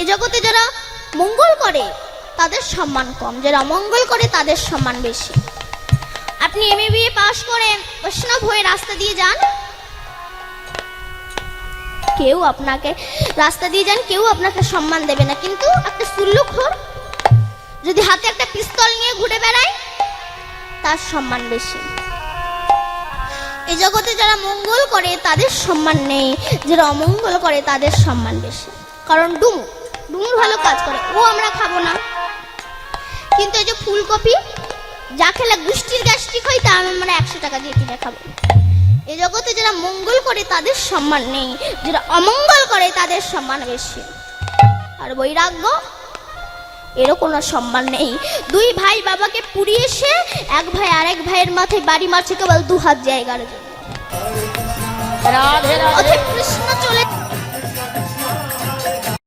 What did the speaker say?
এ জগতে যারা মঙ্গল করে, তাদের সম্মান কম। যারা অমঙ্গল করে, তাদের সম্মান বেশি। আপনি এম বিএ পাশ করে বৈষ্ণব হয়ে রাস্তা দিয়ে যান। কেউ আপনাকে রাস্তা দিয়ে যান, কেউ আপনাকে সম্মান দেবে না। কিন্তু একটা সুল্লুখোর যদি হাতে একটা পিস্তল নিয়ে ঘুরে বেড়ায়, তার সম্মান বেশি। এই জগতে যারা মঙ্গল করে, তাদের সম্মান নেই। যারা অমঙ্গল করে, তাদের সম্মান বেশি। কারণ ডুমু ডুমুর ভালো কাজ করে ও আমরা খাব না। কিন্তু এই যে ফুলকপি যা খেলে গুষ্টির গ্যাস্ট্রিক হয় তা আমরা একশো টাকা দিয়ে কিনে খাব। এই জগতে যারা মঙ্গল করে তাদের সম্মান নেই। যারা অমঙ্গল করে তাদের সম্মান বেশি। আর বৈরাগ্য এরও কোনো সম্মান নেই। দুই ভাই বাবাকে পুড়িয়ে এসে এক ভাই আরেক ভাইয়ের মাথায় বাড়ি মারছে কেবল দু হাত জায়গার জন্য। রাধে রাধে। কৃষ্ণ চলে